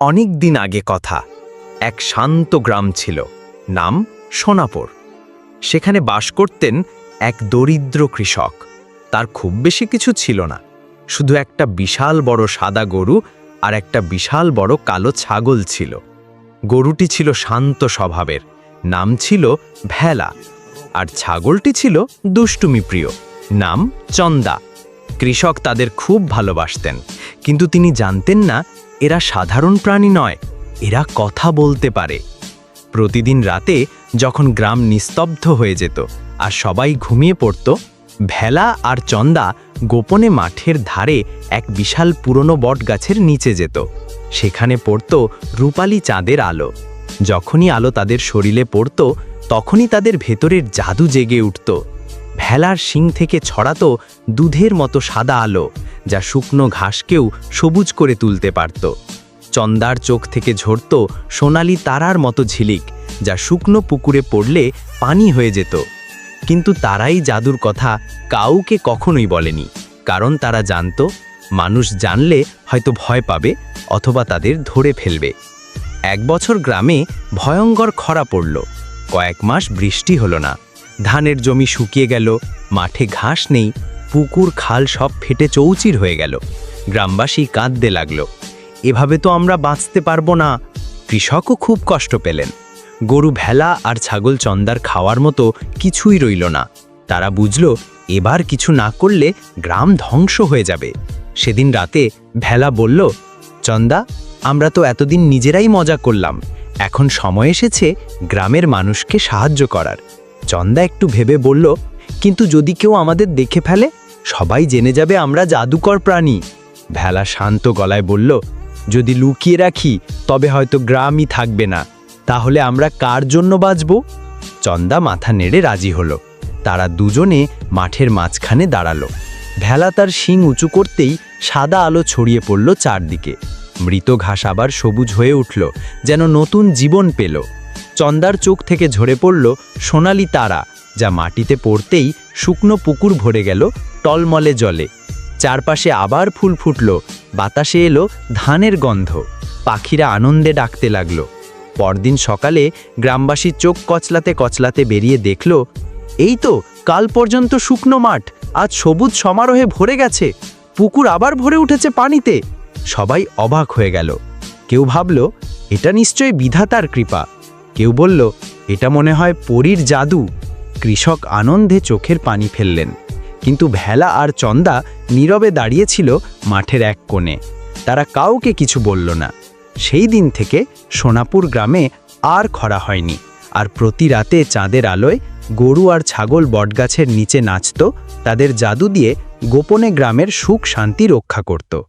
অনেক দিন আগে কথা। এক শান্ত গ্রাম ছিল, নাম সোনাপুর। সেখানে বাস করতেন এক দরিদ্র কৃষক। তার খুব বেশি কিছু ছিল না। শুধু একটা বিশাল বড় সাদা গরু আর একটা বিশাল বড় কালো ছাগল ছিল। গরুটি ছিল শান্ত স্বভাবের, নাম ছিল ভেলা আর ছাগলটি ছিল দুষ্টুমি প্রিয়, নাম চন্দা। কৃষক তাদের খুব ভালোবাসতেন, কিন্তু তিনি জানতেন না এরা সাধারণ প্রাণী নয়, এরা কথা বলতে পারে। প্রতিদিন রাতে যখন গ্রাম নিস্তব্ধ হয়ে যেত আর সবাই ঘুমিয়ে পড়ত, ভেলা আর চন্দা গোপনে মাঠের ধারে এক বিশাল পুরনো বটগাছের নিচে যেত। সেখানে পড়ত রূপালী চাঁদের আলো। যখনই আলো তাদের শরীরে পড়ত, তখনই তাদের ভেতরের জাদু জেগে উঠত। ভেলার শিং থেকে ছড়াতো দুধের মতো সাদা আলো, যা শুকনো ঘাসকেও সবুজ করে তুলতে পারত। চন্দার চোখ থেকে ঝরত সোনালি তারার মতো ঝিলিক, যা শুকনো পুকুরে পড়লে পানি হয়ে যেত। কিন্তু তারাই জাদুর কথা কাউকে কখনোই বলেনি, কারণ তারা জানত, মানুষ জানলে হয়তো ভয় পাবে অথবা তাদের ধরে ফেলবে। এক বছর গ্রামে ভয়ঙ্কর খরা পড়ল, কয়েক মাস বৃষ্টি হলো না। ধানের জমি শুকিয়ে গেল, মাঠে ঘাস নেই, পুকুর, খাল সব ফেটে চৌচির হয়ে গেল। গ্রামবাসী কাঁদতে লাগল। এভাবে তো আমরা বাঁচতে পারব না। কৃষকও খুব কষ্ট পেলেন। গরু, ভেলা আর ছাগল চন্দার খাওয়ার মতো কিছুই রইল না। তারা বুঝল, এবার কিছু না করলে গ্রাম ধ্বংস হয়ে যাবে। সেদিন রাতে ভেলা বলল, চন্দা, আমরা তো এতদিন নিজেরাই মজা করলাম। এখন সময় এসেছে গ্রামের মানুষকে সাহায্য করার। চন্দা একটু ভেবে বলল, কিন্তু যদি কেউ আমাদের দেখে ফেলে, সবাই জেনে যাবে আমরা জাদুকর প্রাণী। ভেলা শান্ত গলায় বলল, যদি লুকিয়ে রাখি, তবে হয়তো গ্রামই থাকবে না। তাহলে আমরা কার জন্য বাঁচব? চন্দা মাথা নেড়ে রাজি হলো। তারা দুজনে মাঠের মাঝখানে দাঁড়াল। ভেলা তার শিং উঁচু করতেই সাদা আলো ছড়িয়ে পড়ল চারদিকে। মৃত ঘাস আবার সবুজ হয়ে উঠল, যেন নতুন জীবন পেল। চন্দার চোখ থেকে ঝরে পড়ল সোনালি তারা, যা মাটিতে পড়তেই শুকনো পুকুর ভরে গেল টলমলে জলে। চারপাশে আবার ফুল ফুটল, বাতাসে এলো ধানের গন্ধ। পাখিরা আনন্দে ডাকতে লাগল। পরদিন সকালে গ্রামবাসী চোখ কচলাতে কচলাতে বেরিয়ে দেখল, এই তো, কাল পর্যন্ত শুকনো মাঠ, আজ সবুজ সমারোহে ভরে গেছে, পুকুর আবার ভরে উঠেছে পানিতে। সবাই অবাক হয়ে গেল। কেউ ভাবল, এটা নিশ্চয় বিধাতার কৃপা। কেউ বলল, এটা মনে হয় পরীর জাদু। কৃষক আনন্দে চোখের পানি ফেললেন। কিন্তু ভেলা আর চন্দা নীরবে দাঁড়িয়েছিল মাঠের এক কোণে। তারা কাউকে কিছু বলল না। সেই দিন থেকে সোনাপুর গ্রামে আর খরা হয়নি। আর প্রতি রাতে চাঁদের আলোয় গরু আর ছাগল বটগাছের নিচে নাচত, তাদের জাদু দিয়ে গোপনে গ্রামের সুখ শান্তি রক্ষা করত।